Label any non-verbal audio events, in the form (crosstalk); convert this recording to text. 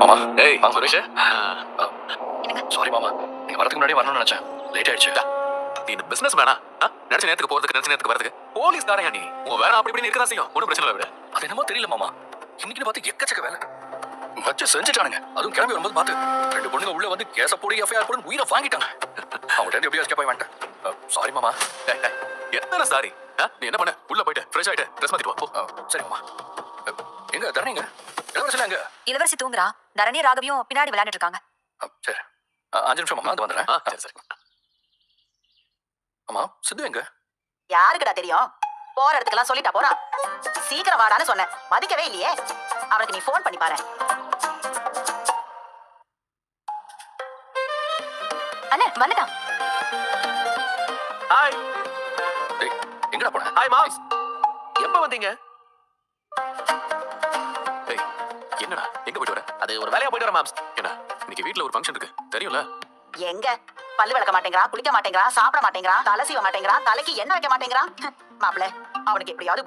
மாமா. வாங்க. சுரேஷ் சாரி மாமா. நீங்க வரதுக்கு முன்னாடி வரணும்னு நினைச்சேன். லேட் ஆயிடுச்சு. நீ இந்த பிசினஸ் வேணா நினைச்ச நேரத்துக்கு போறதுக்கு நினைச்ச நேரத்துக்கு வரதுக்கு. போலீஸ் தாரையா நீ. உன் வேலை அப்படி இப்படி இருக்கதான் செய்யும். ஒன்றும் பிரச்சனை இல்லை விட. அது என்னமோ தெரியல மாமா. இன்னைக்கு பார்த்து எக்கச்சக்க வேலை. வச்சு செஞ்சுட்டானுங்க. அதுவும் கிளம்பி வரும்போது பார்த்து ரெண்டு பொண்ணுங்க உள்ள வந்து கேஸ போடி எஃப்ஐஆர் போடு உயிரை வாங்கிட்டாங்க. அவங்கள்ட்ட எப்படியோ வந்துட்டேன் சாரி மாமா. டேய், டேய், எத்தனை சாரி நீ என்ன பண்ண? உள்ள போயிட்டு ஃப்ரெஷ் ஆயிட்டு ட்ரெஸ் மாத்திட்டு வா சரி மாமா. எங்க தரணிங்க எங்க இளவரசி தூங்குறா. தரணி ராகவியும் பின்னாடி விளையாண்டுட்டு இருக்காங்க சரி. அஞ்சு நிமிஷம் மாமா அது வந்துடுறேன். சரி சரி. ஆமா சித்து எங்க? யாருக்குடா தெரியும்? போற இடத்துக்கெல்லாம் சொல்லிட்டா போறான் சீக்கிரம் வாடான்னு சொன்னேன். மதிக்கவே இல்லையே. அவனுக்கு நீ ஃபோன் பண்ணி பாரு. அண்ணே வந்துட்டான். ஹாய். எங்கடா போன? ஹாய் மாம்ஸ் எப்ப வந்தீங்க? என்னடா எங்க போயிட்டு வர? அது ஒரு வேலையா போயிட்டு வர மாம்ஸ் என்ன இன்னைக்கு வீட்ல ஒரு ஃபங்க்ஷன் இருக்கு. தெரியும்ல? எங்க? பல்லு விளக்க மாட்டேங்கிறான் குளிக்க மாட்டேங்கிறான் சாப்பிட மாட்டேங்கிறான் தலை சீவ மாட்டேங்கிறான் தலைக்கு எண்ணெய் வைக்க மாட்டேங்கிறான் (laughs) மாப்பிள்ள அவனுக்கு எப்படியாவது